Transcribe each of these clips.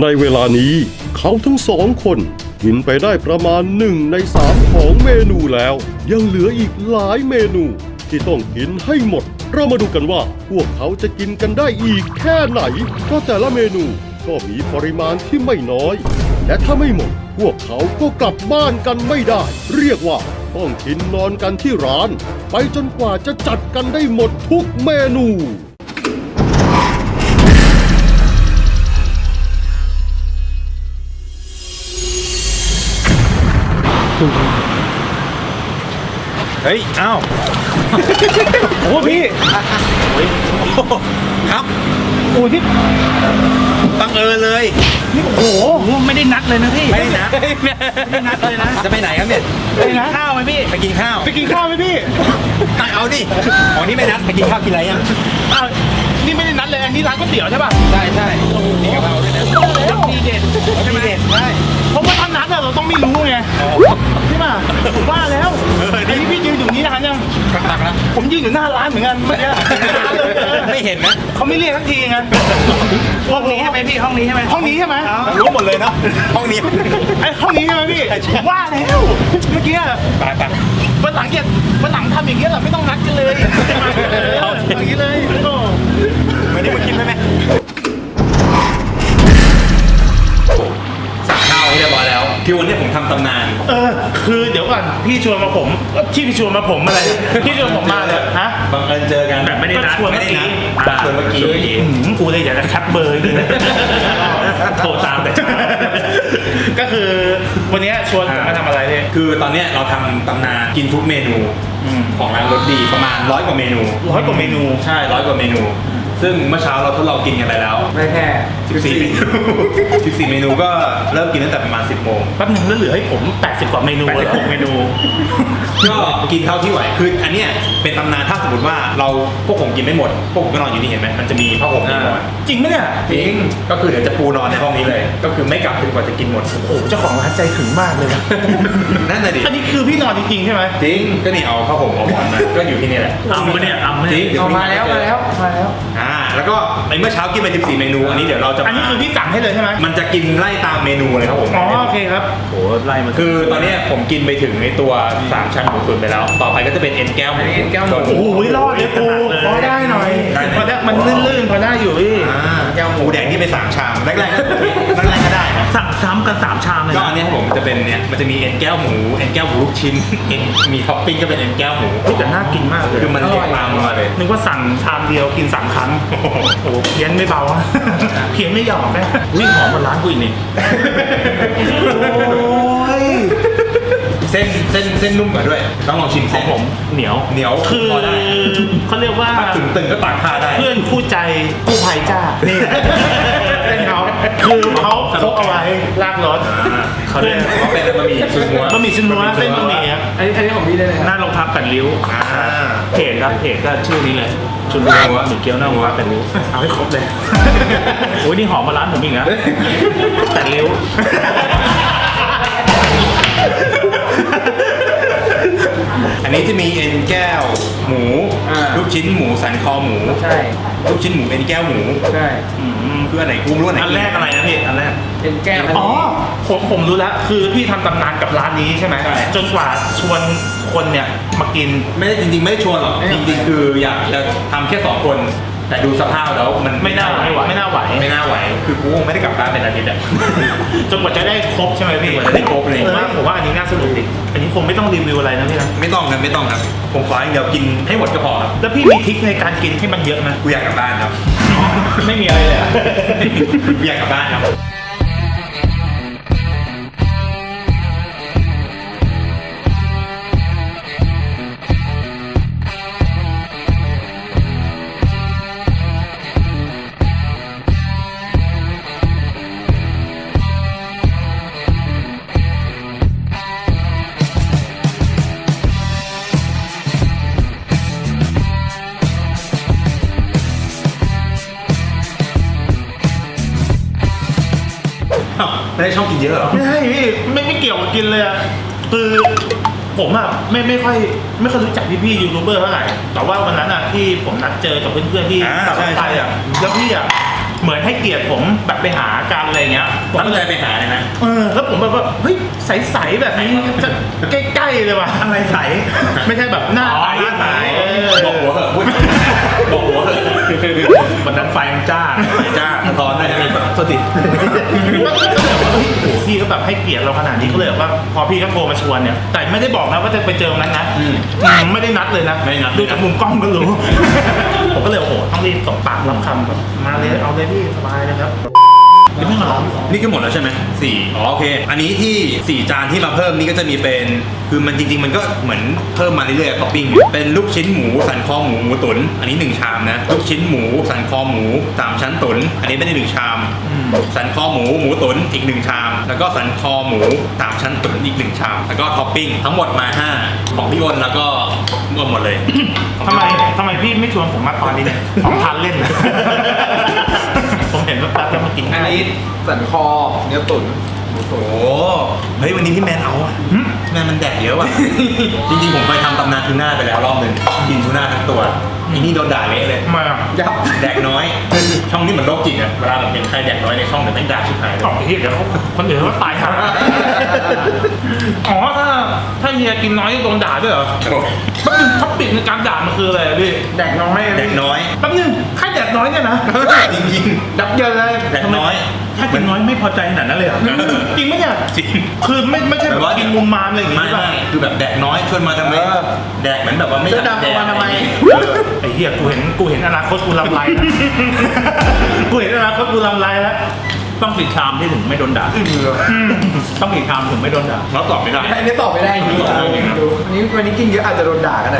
ในเวลานี้เขาทั้งสองคนกินไปได้ประมาณหนึ่งในสามของเมนูแล้ว ยังเหลืออีกหลายเมนู ที่ต้องกินให้หมด เรามาดูกันว่า พวกเขาจะกินกันได้อีกแค่ไหนเพราะแต่ละเมนูก็มีปริมาณที่ไม่น้อย และถ้าไม่หมด พวกเขาก็กลับบ้านกันไม่ได้ เรียกว่าต้องกินนอนกันที่ร้าน ไปจนกว่าจะจัดกันได้หมดทุกเมนู เฮ้ยอ้าวโอ้พี่ครับโอ้ยพี่บังเอิญเลยนี่โอ้โหไม่ได้นัดเลยนะพี่ไม่ได้นะไม่ได้นัดเลยนะจะไปไหนครับเนี่ยไปนะข้าวไหมพี่ไปกินข้าวไปกินข้าวไหมพี่ตักเอาดิอ๋อนี่ไม่นัดไปกินข้าวกินอะไรยังอ้าวนี่ไม่ได้นัดเลยอันนี้ร้านก๋วยเตี๋ยวใช่ป่ะใช่ใช่มีกะเพราด้วยนะแล้วดีเด็ดใช่ไหมมีเด็ดใช่เพราะว่าถ้า นัดอะเราต้องไม่รู้ไงใช่ป่ะผมว่าแล้วอันนี้พี่ยืนอยู่นี้นานยังตักนะผมยืนอยู่หน้าร้านเหมือนกันเมื่อกี้ร้านเลยไม่เห็นนะเขาไม่เรียกทักทีไงห้องนี้ใช่ไหมพี่ห้องนี้ใช่ไหมห้องนี้ใช่ไหมรู้หมดเลยเนาะห้องนี้ไอ้ห้องนี้ใช่ไหมพี่ผมว่าแล้วเมื่อกี้ไปไปวันหลังเนี่ยวันหลังทำอย่างเงี้ยเหรอไม่ต้องนัดกันเลยเอาอย่างนี้เลยโอ้ไม่ได้มากินใช่ไหม ที่วันนี้ผมทำตำนาน เออ คือเดี๋ยวก่อนพี่ชวนมาผมเอ้ยพี่พี่ชวนมาผมอะไร พี่ชวนผมมาเลยฮะ บังเอิญเจอกันแบบไม่ได้นัดก็ชวนไม่ได้นัดชวนเมื่อกี้อืมกูเลยอยากจะคัดเบอร์นี่นะโทรตามแต่เช้าก็คือวันเนี้ยชวนผมมาทำอะไรเนี่ยคือตอนเนี้ยเราทำตำนานกินทุกเมนูอืมของร้านรสดีประมาณร้อยกว่าเมนู ร้อยกว่าเมนู ใช่ร้อยกว่าเมนู ซึ่งเมื่อเช้าเราทดลองกินกันไปแล้วไม่แค่ 14 เมนู 14 เมนูก็เริ่มกินตั้งแต่ประมาณ 10 โมง แป๊บหนึงแล้วเหลือให้ผม 80 กว่าเมนูเลย86เมนู ก็กินเท่าที่ไหว คืออันเนี้ยเป็นตำนานถ้าสมมติว่าเราพวกผมกินไม่หมด พวกผมก็นอนอยู่นี่เห็นไหมมันจะมีผ้าห่มที่นอนจริงไหมเนี่ย จริง ก็คือเดี๋ยวจะปูนอนในห้องนี้เลย ก็คือไม่กลับจนกว่าจะกินหมด โอ้โห เจ้าของร้านใจถึงมากเลยนะ นั่นน่ะดิ อันนี้คือพี่นอนจริงๆใช่ไหม จริง ก็นี่เอาผ้าห่มเอาหมอนมา ก็อยู่ที่นี่แหละอำปะเนี่ยอำปะจริเนี่ยงดี๋ยเอามาแล้วมาแล้วมาแล้ว อ่าแล้วก็ในเมื่อเช้ากินไป 14 เมนู อันนี้เดี๋ยวเราจะมาอันนี้คือพี่สั่งให้เลยใช่ไหมมันจะกินไล่ตามเมนูเลยครับผมอ๋อโอเคครับโอ้ไล่มาคือตอนเนี้ยผมกินไปถึงในตัวสามชั้นหมูตุ๋นไปแล้ว ต่อไปก็จะเป็นเอ็นแก้วหมูอันนี้เอ็นแก้วหมูโอ้โหรอดเลยกูพอได้หน่อยได้ไหมพอได้มันลื่นๆพอได้อยู่พี่อ่าแก้วหมูแดงที่ไปสามชามแรกๆก็แรกๆก็ได้นะสั่งซ้ำกันสามชามเลยก็นะอันเนี้ยครับผมจะเป็นเนี่ยมันจะมีเอ็นแก้วหมูเอ็นแก้วหมูลูกชิ้นเอ็นมีท็อปปิ้งก็เป็นเอ็นแก้วหมูเฮ้ยแต่น่ากินมากเลยคือมันเรียกตามมาเลยนึกว่าสั่งชามเดียวกินสามครั้งโอ้โหเพี้ยนไม่เบาเพี้ยนไม่หยอกนะวิ่งหอมมาร้านกูอีกนี่โอ้ย เส้นเส้นเส้นนุ่มกว่าด้วย ต้องลองชิมขอเส้งน ผมเหนียวเหนียวคือพอได้ เขาเรียกว่า ถ้าถึงตึงก็ตากผ้าได้ เพื่อนคู่ใจกู้ภัยจ้านี่เป็นเขาคือเขาพกเอาไว้ลากรถอ่าเขาเรียกเขาเป็นบะหมี่ชุนหัวบะหมี่ชิ้นนัวเส้นบะหมี่ครับอันนี้อันนี้ของพี่ได้เลยหน้าโรงพักแปดริ้วอ่า เพจครับเพจก็ชื่อนี้เลยชุนนัวบะหมี่เกี๊ยวหน้าโรงพักแปดริ้วเอาให้ครบเลยโอ้ยนี่หอมมาร้านผมอีกนะแปดริ้ว อันนี้จะมีเอ็นแก้วหมู อ่า ลูกชิ้นหมูสันคอหมู ใช่ ลูกชิ้นหมูเอ็นแก้วหมูใช่อืมคืออันไหนกุ้งรู้อันไหนอันแรกอะไรนะพี่ อันแรก เป็นแก้ว อ๋อ ผมผมรู้แล้ว คือพี่ทำตำนานกับร้านนี้ใช่ไหมจนกว่าชวนคนเนี่ยมากิน ไม่ได้จริงๆ ไม่ได้ชวนหรอก จริงๆ คืออยากจะทำแค่สองคน แต่ดูสภาพแล้วมันไม่น่าไหวไม่น่าไหวไม่น่าไหว คือกูคงไม่ได้กลับบ้านเป็นอาทิตย์อะจนกว่าจะได้ครบใช่ไหมพี่จนกว่าจะได้ครบเลยผมว่าผมว่าอันนี้น่าสนุกดิอันนี้คงไม่ต้องรีวิวอะไรนะพี่นะไม่ต้องครับไม่ต้องครับ ผมขออย่างเดียวกินให้หมดก็พอครับแล้วพี่มีทริคในการกินให้มันเยอะไหมกูอยากกลับบ้านครับ ไม่มีอะไรเลยอะกูอยากกลับบ้านครับ ไม่ได้ชอบกินเยอะเหรอไม่ใช่พี่ไม่ไม่เกี่ยวกับกินเลยอะคือผมอะไม่ไม่ค่อยไม่ค่อยรู้จักพี่พี่ๆยูทูบเบอร์เท่าไหร่แต่ว่าวันนั้นอะที่ผมนัดเจอกับเพื่อนๆที่อ่าต่างใช่ประเทศอะแล้วพี่อะเหมือนให้เกียรติผมแบบไปหากันอะไรเงี้ยผมตั้ก็งเลใจยไปหาเลยนะ เออแล้วผมแบบว่าเฮ้ยใสๆแบบนี้จะใกล้ๆเลยว่ะอะไรใส ไม่ใช่แบบหน้าใสหน้าใส เออ บอกหัวเหอะพูด บอกหัวเหอะวันนั้นไฟมันจ้าจ้าสะท้อนได้ไหมสติก็เลยว่าเฮ้ยโอ้โหพี่ก็แบบให้เกียรติเราขนาดนี้ก็เลยแบบว่า พอพี่ก็โทรมาชวนเนี่ย แต่ไม่ได้บอกนะว่าจะไปเจอวันนั้นนะอืมไม่ได้นัดเลยนะไม่นัดดูจากมุมกล้องก็รู้ผมก็เลยโอ้โหต้องรีบตบปากรับคำแบบมาเลยเอาเลยพี่สบายเลยครับ ยังไม่มาลองนี่ก็หมดแล้วใช่ไหมสี่อ๋อโอเค อันนี้ที่สี่จานที่มาเพิ่มนี่ก็จะมีเป็นคือมันจริง ๆ มันก็เหมือนเพิ่มมาเรื่อยๆท็อปปิ้งเป็นลูกชิ้นหมูสันคอหมูหมูตุ๋นอันนี้หนึ่งชามนะลูกชิ้นหมูสันคอหมูสามชั้นตุ๋นอันนี้ไม่ได้หนึ่งชามสันคอหมูหมูตุ๋นอีกหนึ่งชาม แล้วก็สันคอหมูสามชั้นตุ๋นอีกหนึ่งชาม แล้วก็ท็อปปิ้งทั้งหมดมาห้าของพี่อ้นแล้วก็รวมหมดเลยทำไมทำไมพี่ไม่ชวนผมมาตอนนี้เนี่ยของทานเล่นนะ ผมเห็นว่าแป๊บแล้วมากินอันนี้สันคอเนื้อตุ๋นหมูตุ๋นโอ้เฮ้ยวันนี้พี่แมนเอาอะหึแมนมันแดกเยอะว่ะ จริงๆผมเคยทำตำนานทูน่าไปแล้วรอบหนึ่งกินทูน่าทั้งตัว อันนี้โดนด่าเละเลยทำไมอะยับแดกน้อย ช่องนี้เหมือนโรคจิตอะเวลาเราเห็นใครแดกน้อยในช่องเนี่ยแม่งด่าชิบหายเลย ตอบที่เดี๋ยวเขาคนอื่นเขาตายหาอ๋อถ้าถ้าเฮียกินน้อยโดนด่าด้วยเหรอโอ้แป๊บนึงท็อปปิกในการด่ามันคืออะไรอะพี่แดกน้อยแดกน้อย แป๊บนึงแค่แดกน้อยเนี่ยนะจริงดับเยอะเลยๆแดกน้อยถ้ากินน้อยไม่พอใจขนาดนั้นเลยเหรอจริงไหมเนี่ยจริง คือไม่ไม่ใช่แบบกินมุมมามอะไรอย่างงี้ไม่ใช่ปะไม่คือแบบแดกน้อยชวนมาทำไมเออแดกเหมือนแบบว่าไม่อยากเสื้อดำแดกเอามาทำไมเออไอ้เหี้ยกูเห็นกูเห็นอนาคตกูลำไรนะกูเห็นอนาคตกูลำไรแล้วต้องกี่ชามที่ถึงไม่โดนด่าต้องกี่ชามถึงไม่โดนด่าเราตอบไม่ได้ อันนี้ตอบไม่ได้จริงๆเออจริงครับดูวันนี้วันนี้กินเยอะอาจจะโดนด่ากันเล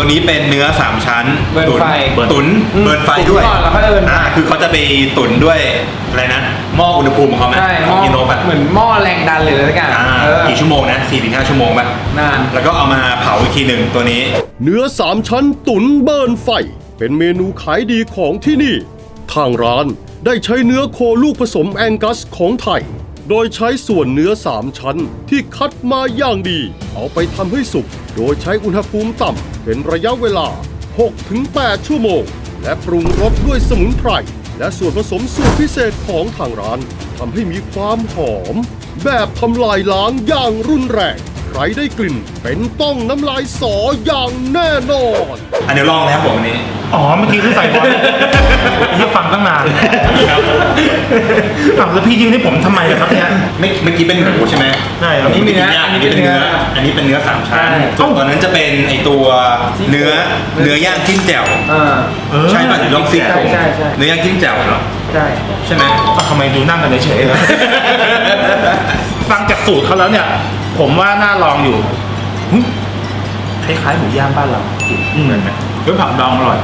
ตัวนี้เป็นเนื้อสามชั้นเบิร์นไฟตุ๋นตุ๋นเบิร์นไฟด้วยตุ๋นก่อนแล้วค่อยเบิร์นไฟอ่าคือเขาจะไปตุ๋นด้วยอะไรนะหม้ออุณหภูมิของเขาไหมใช่หขม้อองกิโนแบบเหมือนหม้อแรงดันเลยเลยสักอย่างอ่าเออกี่ชั่วโมงนะ4ี่ถึงห้าชั่วโมงป่ะนานแล้วก็เอามาเผาอีกทีหนึ่งตัวนี้ เนื้อสามชั้นตุ๋นเบิร์นไฟ เป็นเมนูขายดีของที่นี่ ทางร้านได้ใช้เนื้อโคลูกผสมแองกัสของไทย โดยใช้ส่วนเนื้อสามชั้นที่คัดมาอย่างดี เอาไปทำให้สุก โดยใช้อุณหภูมิต่ำเป็นระยะเวลา 6-8 ชั่วโมง และปรุงรสด้วยสมุนไพร และส่วนผสมสูตรพิเศษของทางร้านทำให้มีความหอม แบบทำลายล้างอย่างรุนแรง ใครได้กลิ่น เป็นต้องน้ำลายสออย่างแน่นอน อันเดี๋ยวลองแล้วผมอันนี้ อ๋อเมื่อกี้คือใส่บอลที่ฟังตั้งนานอ้าวแล้วพี่ยืนให้ผมทำไมล่ะครับเนี่ย ไม่เมื่อกี้เป็นหมูใช่ไหมใช่ครับ อันนี้เป็นเนื้อ อันนี้เป็นเนื้อ อันนี้เป็นเนื้อสามชั้นส่วนตัวนั้นจะเป็นไอตัวเนื้อเนื้อย่างจิ้มแจ่วอ่าเออใช่ป่ะหรือลองซี่โครงใช่ใช่ เนื้อย่างจิ้มแจ่วเนาะใช่ ใช่ไหมอะทำไมดูนั่งกันเฉยๆเลยฟังจากสูตรเขาแล้วเนี่ย ผมว่าน่าลองอยู่หึคล้ายๆหมูย่างบ้านเราเหมือนไหมเฮ้ยผักดองอร่อย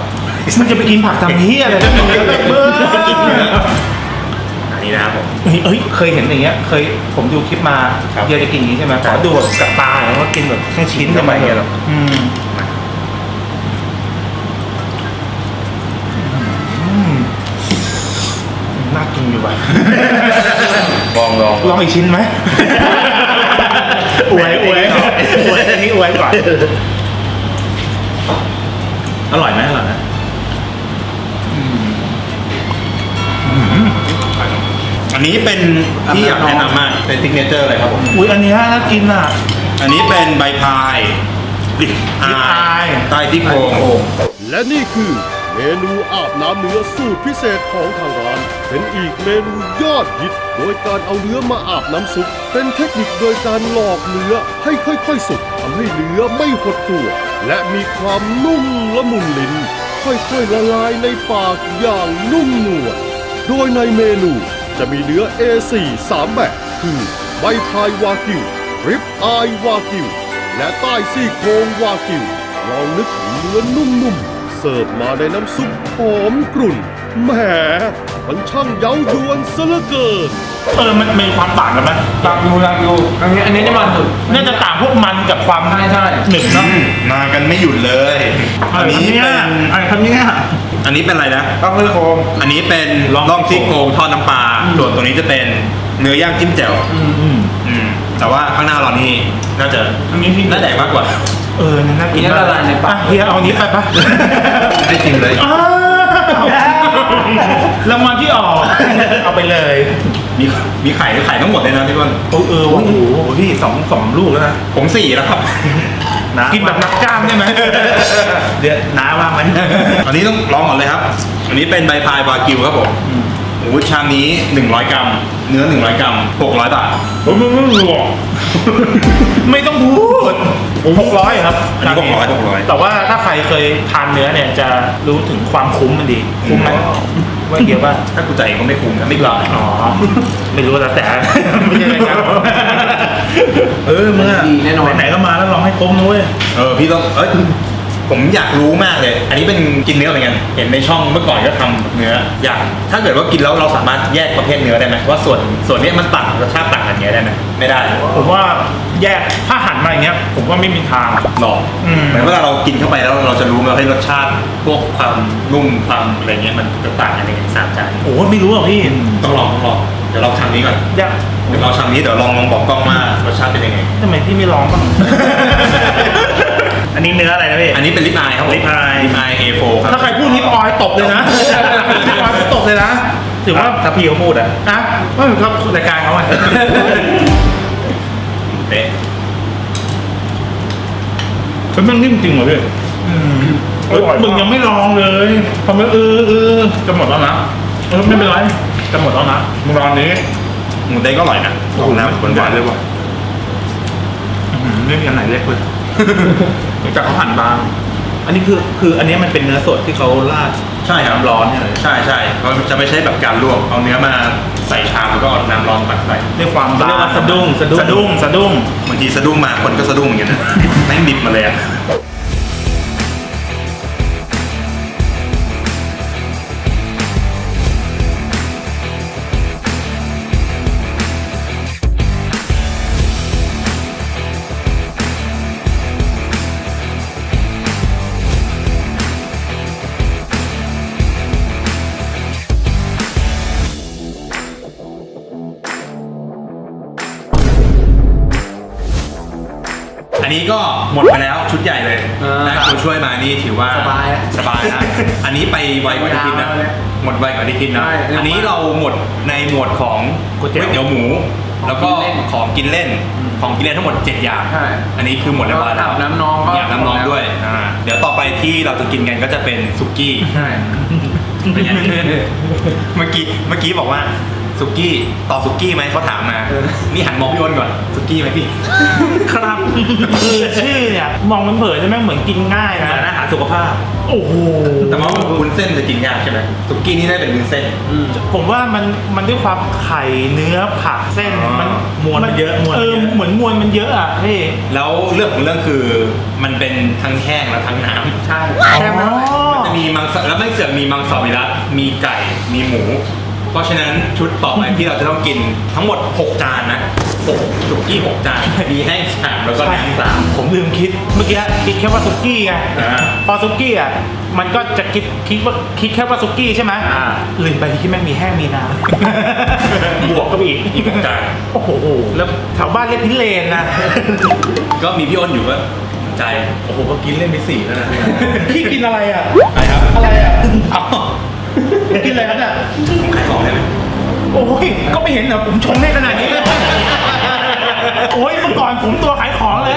มันจะไปกินผักทำเฮียอะไรกันเนี่ยเบ้ออันนี้นะครับผมเฮ้ยเอ้ยเคยเห็นอย่างเงี้ย เคยผมดูคลิปมาครับเฮียจะกินอย่างนี้ใช่ไหมขอดูแบบกับตาแล้วก็กินแบบแค่ชิ้นทำไมเฮียหรออืมอืมน่ากินอยู่ว่ะลองลองลองอีกชิ้นไหม อวยอวยอวยอันนี้อวยก่อน อร่อยไหมอร่อยไหมอันนี้เป็นที่อยากแนะนำมาก เป็นซิกเนเจอร์เลยครับผม อุ้ยอันนี้น่ากินอะ อันนี้เป็นใบพายลิปลิปอายใต้ที่โครงและนี่คือ เมนูอาบน้ำเนื้อสูตรพิเศษของทางร้าน เป็นอีกเมนูยอดฮิต โดยการเอาเนื้อมาอาบน้ำซุป เป็นเทคนิคโดยการหลอกเนื้อให้ค่อยๆสุกทำให้เนื้อไม่หดตัว และมีความนุ่มละมุนลิ้น ค่อยๆละลายในปากอย่างนุ่มนวลโดยในเมนูจะมีเนื้อ A4 3 แบบ คือใบพายวากิวริบอายวากิว และใต้ซี่โครงวากิวลองนึกถึงเนื้อนุ่มๆ สิร์ฟมาในน้ำซุปหอมกรุ่นแหมมันช่างเย้ายวนซะเหลือเกิน เออมันมีความต่างกันไหมตักดูตักดูอันนี้อันนี้จะมันสุดน่าจะต่างพวกมันกับความใช่ใช่หนึบเนาะมากันไม่หยุดเลย อันนี้เป็นอะไรครับเนี่ยอันนี้เป็นอะไรนะต้องเลือกโคมอันนี้เป็นล่องล่องซี่โครงทอดน้ำปลาส่วนตัวนี้จะเป็นเนื้อย่างจิ้มแจ่วอืมอืมแต่ว่าข้างหน้าเรานี่น่าจะอันนี้พี่น่าแดกมากกว่า เออน่ากินอันนี้ละลายในปากอะเฮียเอาอันนี้ไปปะไม่ได้ชิมเลยอ้าวรางวัลที่ออกเอาไปเลย มีมีไข่ไข่ทั้งหมดเลยนะพี่ต้นโอ้เออว่ะโอ้โหพี่สองสองลูกแล้วนะผมสี่แล้วครับกินแบบนักกล้ามใช่ไหมเดี๋ยวน้าว่างไหมอันนี้ต้องลองก่อนเลยครับ อันนี้เป็นใบพายวากิวครับผม โอ้โหชามนี้ 100 กรัม เนื้อ 100 กรัม 600 บาท ผมไม่รู้หรอกไม่ต้องพูดหกร้อยครับอันนี้600 600 แต่ว่าถ้าใครเคยทานเนื้อเนี่ยจะรู้ถึงความคุ้มมันดี คุ้มไหมว่าเกี่ยวป่ะถ้ากูใจายเองก็ไม่คุ้มนะไม่หลอกอ๋อ ไม่รู้แล้วแต่ไม่ใช่รายการเออเมื่อดีแน่นอน ไหนๆก็มาแล้วลองให้คุ้มนะเว้ยเออพี่ต้องเอ้ย ผมอยากรู้มากเลย อันนี้เป็นกินเนื้อเหมือนกัน เห็นในช่องเมื่อก่อนก็ทำเนื้อ อยาก ถ้าเกิดว่ากินแล้วเราสามารถแยกประเภทเนื้อได้ไหมว่าส่วนส่วนเนี้ยมันต่างรสชาติต่างกันเนี้ยได้ไหมไม่ได้ ผมว่าแยกถ้าหันมาอย่างเงี้ย ผมว่าไม่มีทางหรอกอืมเหมือนเวลาเรากินเข้าไปแล้วเราจะรู้ไหมว่าเฮ้ยรสชาติพวกความนุ่มความอะไรเงี้ยมันจะต่างกันยังไงสามจานโอ้ไม่รู้อะพี่ต้องลองต้องลองเดี๋ยวลองชามนี้ก่อนยากเดี๋ยวเราชามนี้เดี๋ยวลองลองบอกกล้องว่ารสชาติเป็นยังไงทำไมพี่ไม่ลองบ้าง นะพี่อันนี้เป็นลิปอายครับผมลิปอาย ลิปอาย A4 ครับ ถ้าใครพูดนิปออยตบเลยนะนิปออยตบเลยนะ ถือว่าถ้าพี่เขาพูดอะอะก็ครับรายการเขาอะเป๊ะเป็นแม่งนิ่มจริงเหรอพี่เฮ้ยมึงยังไม่ลองเลยทำไมเออเออจะหมดแล้วนะเออไม่เป็นไรจะหมดแล้วนะมึงรออันนี้หมูเด้งก็อร่อยนะออกน้ำหวานๆเลยว่ะอื้อหือไม่มีอันไหนเล็กเลยนอก จากเขาหั่นบาง อันนี้คือคืออันนี้มันเป็นเนื้อสดที่เขาราดใช่ครับน้ำร้อนเนี่ยเลยใช่ใช่เขาจะไม่ใช่แบบการลวกเอาเนื้อมาใส่ชามแล้วก็เอาน้ำร้อนตักใส่ด้วยความบางเรียกว่าสะดุ้งสะดุ้ง สะดุ้งสะดุ้งบางทีสะดุ้งมาคนก็สะดุ้งเหมือนกันนะแม่งดิบมาเลยอะ นนี้ก็หมดไปแล้วชุดใหญ่เลยอ่านนะตัวช่วยมานี่ถือว่าสบายอะสบายนะ อันนี้ไปไวกว่าที่คิดนะ ยาวเลยหมดไวกว่าที่คิดนะ ใช่เร็วมากอันนี้เราหมดในหมวดของก๋วยเตี๋ยวเตี๋ยวหมูแล้วก็ของกินเล่นของกินเล่นของกินเล่นทั้งหมด 7 อย่าง ใช่อันนี้คือหมดเรียบร้อยแล้วอาบน้ำน้องก็ อยากน้ำน้องหมดแล้วด้วยอ่าเดี๋ยวต่อไปที่เราจะกินกันก็จะเป็นสุกี้ ใช่ เป็นไง เมื่อกี้เมื่อกี้บอกว่า สุกี้ต่อสุกี้ไหมเขาถามมานี่หันมองพี่อ้นก่อนสุกี้ไหมพี่ครับคือชื่อเนี่ยมองมันเผินใช่ไหมเหมือนกินง่ายนะเหมือนอาหารสุขภาพ โอ้โหแต่ว่าวุ้นเส้นจะกินยากใช่ไหมสุกี้นี่ได้เป็นวุ้นเส้นอืมผมว่ามันมันด้วยความไข่เนื้อผักเส้นอ๋อมันมวลมันเยอะมวลมันเอเยออะ เหมือนมวลมันเยอะอะพี่แล้วเรื่องของเรื่องคือมันเป็นทั้งแห้งและทั้งน้ำใช่แค่นั้นแหละ มันจะมีมังสแล้วไม่เสือกมีมังสวิรัตมีไก่มีหมู เพราะฉะนั้นชุดต่อไปที่เราจะต้องกินทั้งหมด 6 จานนะ6สุกี้6จานมีแห้งสามแล้วก็น้ำสามผมลืมคิดเมื่อกี้คิดแค่ว่าซุกี้ไงอ่าพอซุกี้อะมันก็จะคิดคิดว่าคิดแค่ว่าซุกี้ใช่ไหมอ่าลืมไปที่แม่งมีแห้งมีน้ำบวกก็ไปอีกอีกหกจานโอ้โหแล้วแถวบ้านเรียกพิเลนนะ ก็มีพี่อ้นอยู่ก็ใจ โอ้โหก็กินเล่นไปสี่แล้วนะพี่กินอะไรอะอะไรครับอะไรอะเอา กินอะไรครับเนี่ยผมขายของได้ไหมโอ้ยก็ไม่เห็นเหรอผมชงได้ขนาดนี้โอ้ยเมื่อก่อนผมตัวขายของเลย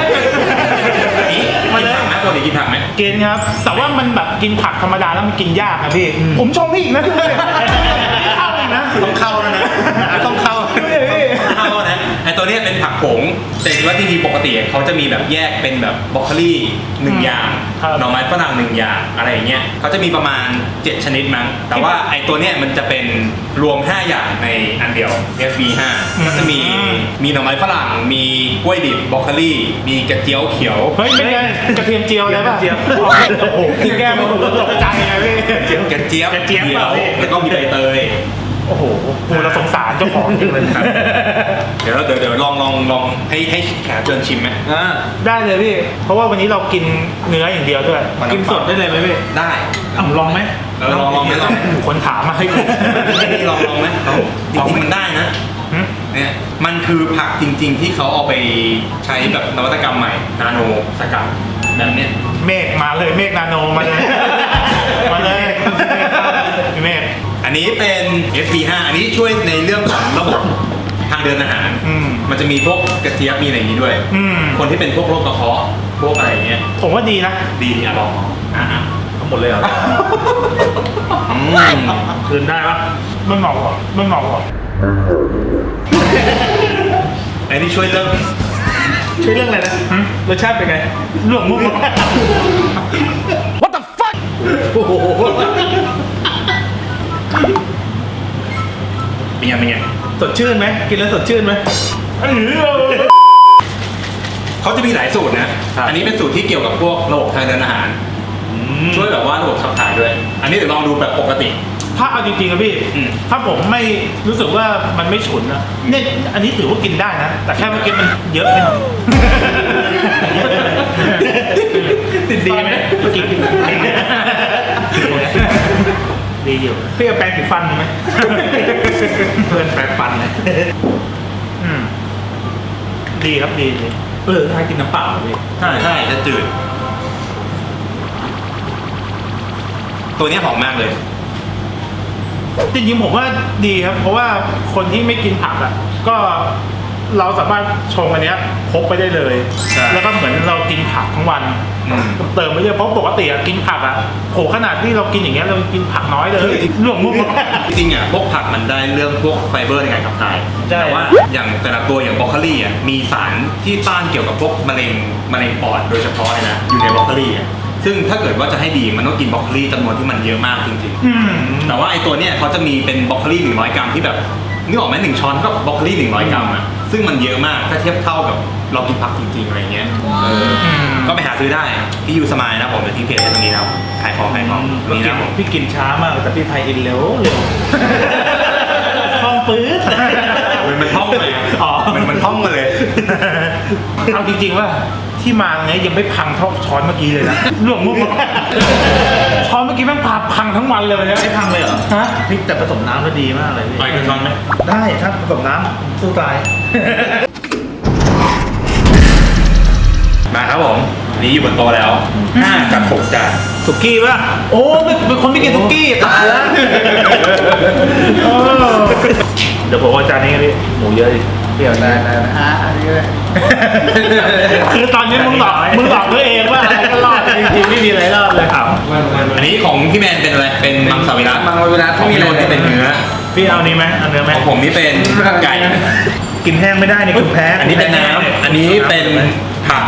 นี่มากินเลยผักไหมปกติกินผักไหมกินครับ แต่ว่ามันแบบกินผักธรรมดาแล้วมันกินยากนะพี่ ผมชงพี่อีกนะพี่เข้าอีกนะ ต้องเข้าแล้วนะต้องเข้าดูดิพี่ เข้านะไอตัวเนี้ยเป็นผักผง แต่ว่าจริงๆปกติเขาจะมีแบบแยกเป็นแบบบรอกโคลี่หนึ่งอย่างครับ หน่อไม้ฝรั่งหนึ่งอย่างอะไรอย่างเงี้ยเขาจะมีประมาณ 7 ชนิดมั้ง แต่ว่าไอตัวเนี้ยมันจะเป็นรวม 5 อย่างในอันเดียว FV5 ก็จะมีมีหน่อไม้ฝรั่ง มีกล้วยดิบบรอกโคลี่มีกระเจียวเขียว เฮ้ยไม่ใช่กระเทียมเจียวเลยป่ะกระเทียมโอ้โหคือแก้ไม่ถูกตกใจไงพี่ กระเจี๊ยบกระเจี๊ยบเขีเปยล่าวพี่ แล้วก็มีใบเตย โอ้โหกูเราสงสารเจ้าของจริงเลยครับ เดี๋ยวเดี๋ยวเดี๋ยวลองลองลองให้ให้แขกเชิญชิมไหมอ่าได้เลยพี่ เพราะว่าวันนี้เรากินเนื้ออย่างเดียวด้วยมันกินสดได้เลยไหมพี่ได้อะลองไหมเออลองลองไหมลองไหมคนถามมาให้กูนี่ลองลองไหมลองจริงๆมันได้นะหึเนี่ยมันคือผักจริง ๆ ที่เขาเอาไปใช้แบบนวัตกรรมใหม่ นาโนสกัดแบบเนี้ยเมฆมาเลยเมฆนาโนมาเลยมาเลยพี่เมฆอั นนี้เป็น FP5 อันนี้ช่วยในเรื่องของระบบทางเดินอาหาร อืม มันจะมีพวกกระเจี๊ยบมีอะไรอย่างนี้ด้วย อืม คนที่เป็นพวกโรคกระเพาะพวกอะไรอย่างเงี้ย ผมว่าดีนะ ดีอะลองอะอะทั้งหมดเลยเหรออืมคืนได้ปะไม่เหมาะหรอไม่เหมาะหรออันนี้ช่วยเรื่องช่วยเรื่องอะไรนะรสชาติเป็นไงเรื่องมุก What the fuck เป็นยังไงเป็นยังสดชื่นไหมกินแล้วสดชื่นไหมเออเขาจะมีหลายสูตรนะครับอันนี้เป็นสูตรที่เกี่ยวกับพวกระบบทางเดินอาหาร ช่วยแบบว่าระบบขับถ่ายด้วย อันนี้เดี๋ยวลองดูแบบปกติ ถ้าเอาจริงๆอะพี่อืมถ้าผมไม่รู้สึกว่ามันไม่ฉุนนะเนี่ยอันนี้ถือว่ากินได้นะ แต่แค่เมื่อกี้มันเยอะไปหน่อยติดดีไหมเมื่อกี้กิน ดีอยู่พี่เอาแปรงสีฟันไหมเพื่อนแปรงฟันนะอืมดีครับดีดีเออถ้ากินน้ำเปล่าอะพี่ใช่ใช่จะจืด ตัวนี้หอมมากเลย จริงๆผมว่าดีครับ เพราะว่าคนที่ไม่กินผักอะ ก็เราสามารถชงอันเนี้ยพกไปได้เลยใช่แล้วก็เหมือนเรากินผักทั้งวันอืม เติมไปเรื่อยเพราะปกติอะกินผักอะโหขนาดที่เรากินอย่างเงี้ยเรากินผักน้อยเลยเรื่องมุก จริงๆอะพวกผักมันได้เรื่องพวกไฟเบอร์ในการขับถ่าย ใช่ แต่ว่าอย่างแต่ละตัวอย่างบรอกโคลี่อะมีสารที่ต้านเกี่ยวกับพวกมะเร็งมะเร็งปอดโดยเฉพาะเลยนะอยู่ในบรอกโคลี่อะซึ่งถ้าเกิดว่าจะให้ดีมันต้องกินบรอกโคลี่จำนวนที่มันเยอะมากจริงอืม ๆ แต่ว่าไอ้ตัวเนี้ยเขาจะมีเป็นบรอกโคลี่100 กรัมที่แบบนึกออกไหมหนึ่งช้อนก็บรอกโคลี่100 กรัมอะซึ่งมันเยอะมากถ้าเทียบเท่ากับ เรากินผักจริงๆอะไรเงี้ยเอออมก็ไปหาซื้อได้ที่ยูสมายนะผมจะทิ้งเพจไว้ตรงนี้นะขายของขายของตรงนี้นะผมพี่กินช้ามากแต่พี่ไทยอินเร็วเร็วคล่องปื๊ดมันมันท่องเลยอ๋อมันมันท่องมาเลยเอาจริงๆว่าที่มาเนี้ยยังไม่พังเท่าช้อนเมื่อกี้เลยนะเรื่องมุกช้อนเมื่อกี้แม่งพาพังทั้งวันเลยวันเนี้ยไม่พังเลยเหรอฮะพี่แต่ผสมน้ำแล้วดีมากเลยพี่ต่อยกันช้อนไหมได้ถ้าผสมน้ำสู้ตาย นนี้อยู่บนโต๊ะแล้วห้ากับหกจานสุกี้ป่ะโอ้เป็นคนไม่กินสุกี้ตายแล้วเออเดี๋ยวผมเอาจานนี้พี่หมูเยอะดิเปรี้ยวได้นะได้ได้อะอันนี้เลยคือตอนนี้มึงหลอกมึงหลอกตัวเองว่าอะไรก็รอดจริงๆไม่มีอะไรรอดเลยครับอันนี้ของพี่แมนเป็นอะไรเป็นมังสวิรัตมังสวิรัติของพี่โนนที่เป็นเนื้อพี่เอานี้ไหมเอาเนื้อไหมของผมนี่เป็นไก่กินแห้งไม่ได้นี่คุณแพ้อันนี้เป็นน้ำอันนี้เป็นผัก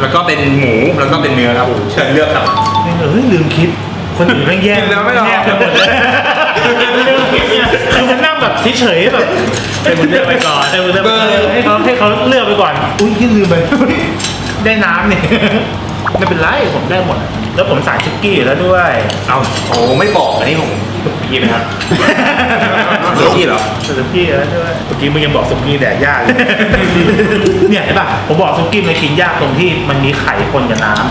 แล้วก็เป็นหมูแล้วก็เป็นเนื้อครับเชิญเลือกครับเออลืมคิด คนอื่นแม่งแย่งกินแล้วไม่หรอแย่งกันหมดเลยลืมคิดเนี่ยคือมันนั่งแบบเฉยๆแบบให้มึงเลือกไปก่อนให้มึงเลือกไปก่อนให้เขาให้เขาเลือกไปก่อน อุ้ยยี่ลืมไป ได้น้ำนี่ไม่เป็นไรผมได้หมด แล้วผมสายชุกกี้อยู่แล้วด้วย เอาโอ้ไม่บอกอันนี้ผม พี่ไหมครับสุกี้เหรอสุกี้แล้วด้วยเมื่อกี้มึงยังบอกสุกี้แดกยากเลยเนี่ยเห็นป่ะผมบอกสุกี้มันกินยากตรงที่มันมีไข่คนกับน้ำ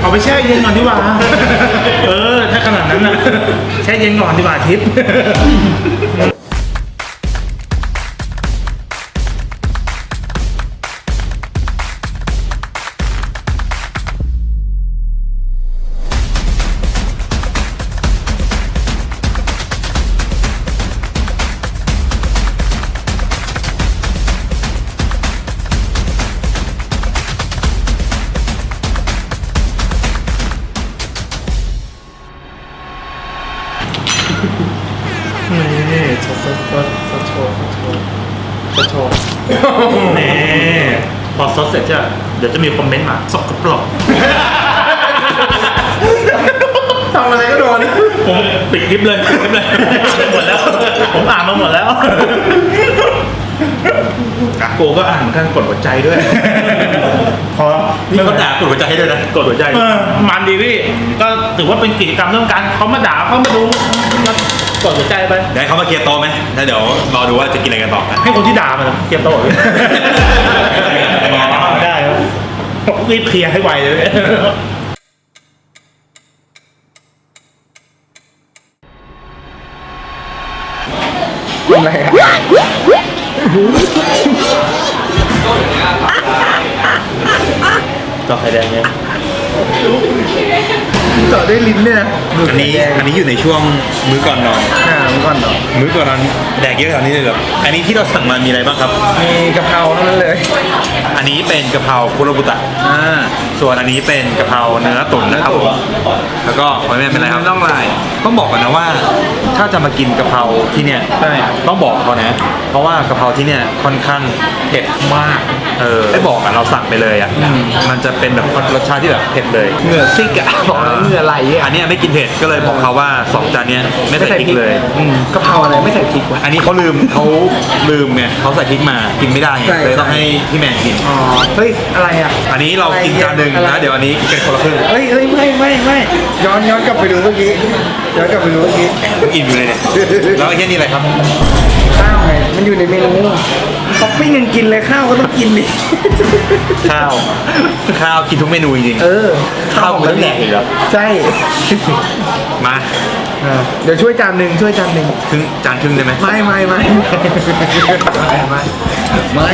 เอาไปแช่เย็นก่อนดีกว่าเออ ถ้าขนาดนั้นนะแช่เย็นก่อนดีกว่าทิพย์ พอซดเสร็จใช่ไหมเดี๋ยวจะมีคอมเมนต์มาสกปรกทำอะไรก็โดนผมปิดคลิปเลยปิดคลิปเลยหมดแล้ว ผมอ่านมาหมดแล้วโกก็อ่านเหมือนกันกดหัวใจด้วย พอมีคนด่ากดหัวใจให้ด้วยนะ กดหัวใจเออมันดีพี่ ก็ถือว่าเป็นกิจกรรมเรื่องการเขามาด่าเขามาดูกดหัวใจไปเดี๋ยวให้เขามาเคลียร์โต๊ะไหมแล้วเดี๋ยวรอดูว่าจะกินอะไรกันต่อกันให้คนที่ด่ามันเตรียมโต๊ะพี่ได้ครับรีบเคลียร์ให้ไวเลยอะไรอะต่อไข่แดงเนี่ย ต่อด้วยลิ้นเนี่ยนะอันนี้อันนี้อยู่ในช่วงมื้อก่อนนอน อ่ามันก่อนเนาะมื้อก่อนนอนแดกเยอะขนาดนี้เลยเหรออันนี้ที่เราสั่งมามีอะไรบ้างครับ มีกะเพราเท่านั้นเลย อันนี้เป็นกะเพราคุโรบุตะ อ่า ส่วนอันนี้เป็นกะเพราเนื้อตุ๋นนะครับผมแล้วก็หอยแมงเป็นอะไรครับต้องลายต้องบอกก่อนนะว่า ถ้าจะมากินกะเพราที่เนี่ยใช่ต้องบอกเขานะเพราะว่ากะเพราที่เนี่ยค่อนข้างเผ็ดมากเออไม่บอกอะเราสั่งไปเลยอะมันจะเป็นแบบรสชาติที่แบบเผ็ดเลยเหงื่อซิกอะบอกเลยเหงื่อไหลอัอะนเนี้ยไม่กินเผ็ดก็เลยบอกเขาว่าสองจานเนี้ยไม่ใส่พริกเลยอืมกะเพราอะไรไม่ใส่พริกวะอันนี้เขาลืมเขาลืมไงเขาใส่พริกมากินไม่ได้ไงใช่เลยต้องให้พี่แมนกินอ๋อเฮ้ยอะไรอะอันนี้เรากินจานหนึ่งอะไร นะเดี๋ยวอันนี้เป็นคนละครึ่งเฮ้ยเฮ้ยไม่ไม่ไม่ย้อนย้อนกลับไปดูเมื่อกี้ย้อนกลับไปดูเมื่อกี้อิ่มอยู่เลยเนี่ยแล้วไอ้เหี้ยนี่อะไรครับข้าวไงมันอยู่ในเมนูท็อปปิ้งยังกินเลยข้าวก็ต้องกินดิข้าวข้าวกินทุกเมนูจริงเออข้าวมันต้องแดกอีกเหรอ ใช่ๆมาอ่าเดี๋ยวช่วยจานหนึ่งช่วยจานหนึ่งครึ่งจานครึ่งได้ไหมไม่ไม่ไม่ไม่ไม่ไม่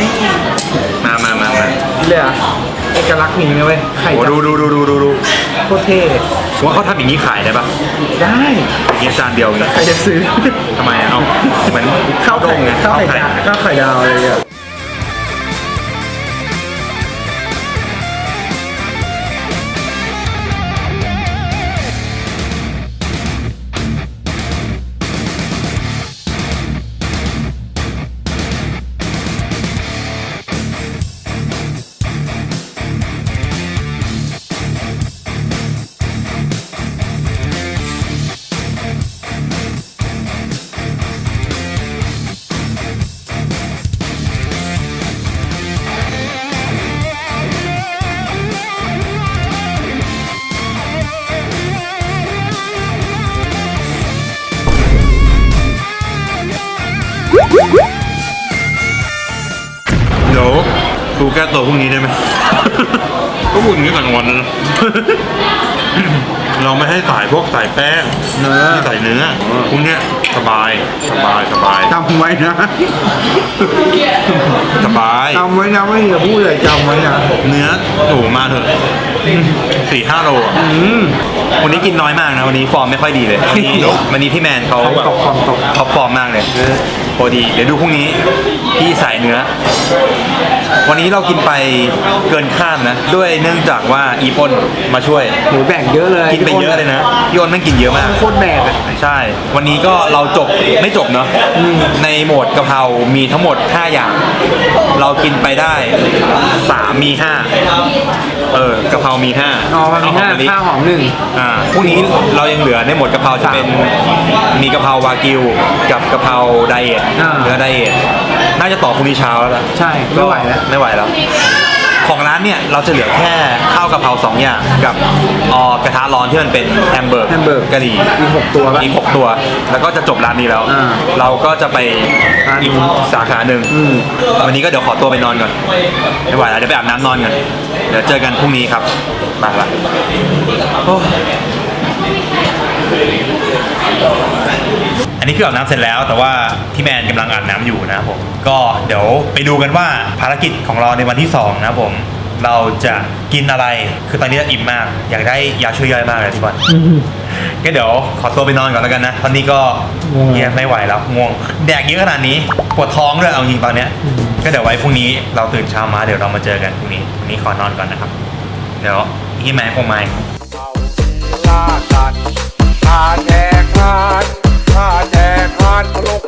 มามามามาเลยอะ เอกลักษณ์มีนะเว้ยไข่โอ้จับดูดูดูดูดูดูโคตรเท่ว่าเขาทำอย่างนี้ขายได้ปะได้อย่างนี้จานเดียวเนี่ยใครจะซื้อทำไมอะเอาเหมือนข้าวดไข่งไงข้าวไข่ดาวข้าวไข่ดาวอะไรอย่างเงี้ย ดูแก้ตัวพรุ่งนี้ได้ไหม ก็บุญนี้ก่อนวันนะเราไม่ให้ใส่พวกใส่แป้งเนื้อที่ใส่เนื้อพวกเนี้ยสบายสบายสบายจำไว้นะสบาย จำไว้นะไม่อย่าพูดเลยจำไว้นะเนื้อโอ้โหมาเถอะสี่ห้าโลอะวันนี้กินน้อยมากนะ วันนี้ฟอร์มไม่ค่อยดีเลยวันนี้วันนี้พี่แมนเขาแบบตกความตก ท็อปฟอร์มมากเลย พอดีเดี๋ยวดูพรุ่งนี้พี่ใส่เนื้อ วันนี้เรากินไปเกินคาดนะ ด้วยเนื่องจากว่าอีปนมาช่วย หมูแบ่งเยอะเลยกินไปเยอะเลยนะพี่อ้นแม่งกินเยอะมาก โคตรแบกอะใช่ วันนี้ก็เราจบไม่จบเนาะในโหมดกะเพรา มีทั้งหมด 5 อย่าง เรากินไปได้ 3 มี 5 เออกะเพรามี5อ๋อมันมีหน้าเอมะลิข้าวหอมหนึ่งอ่าพรุ่งนี้เรายังเหลือในโหมดกะเพราจะเป็นมีกะเพราวากิวกับกะเพราไดเอทอ่า เนื้อไดเอทน่าจะต่อพรุ่งนี้เช้าแล้วล่ะใช่ไม่ไหวแล้ว ไม่ไหวแล้ว ของร้านเนี่ยเราจะเหลือแค่ข้าวกะเพราสองอย่างกับออกระทะร้อนที่มันเป็นแฮมเบอร์กแฮมเบอร์กกะหรี่อีกหกตัวปะอีกหกตัว แล้วก็จะจบร้านนี้แล้ว อ่าเราก็จะไปร้านนู้อีนกสาขาหนึ่งอืม วันนี้ก็เดี๋ยวขอตัวไปนอนก่อนไม่ไหวแล้วเดี๋ยวไปอาบน้ำนอนก่อน เดี๋ยวเจอกันพรุ่งนี้ครับมาละโอ้อันนี้คืออาบน้ำเสร็จแล้ว แต่ว่าพี่แมนกำลังอาบน้ำอยู่นะครับผม ก็เดี๋ยวไปดูกันว่าภารกิจของเราในวันที่สองนะครับผม เราจะกินอะไร คือตอนนี้เราอิ่มมาก อยากได้ยาช่วยย่อยมากเลยทุกคนก็เดี๋ยวขอตัวไปนอนก่อนแล้วกันนะตอนนี้ก็ง่วงเหี้ยไม่ไหวแล้วง่วง แดกเยอะขนาดนี้ปวดท้องด้วยเอาจริงตอนเนี้ย ก็เดี๋ยวไว้พรุ่งนี้เราตื่นเช้ามาเดี๋ยวเรามาเจอกันพรุ่งนี้พรุ่งนี้ขอนอนก่อนนะครับ เดี๋ยวพี่แม่คงมาอีกลากันข้าแจกทานข้าแจกทานลูก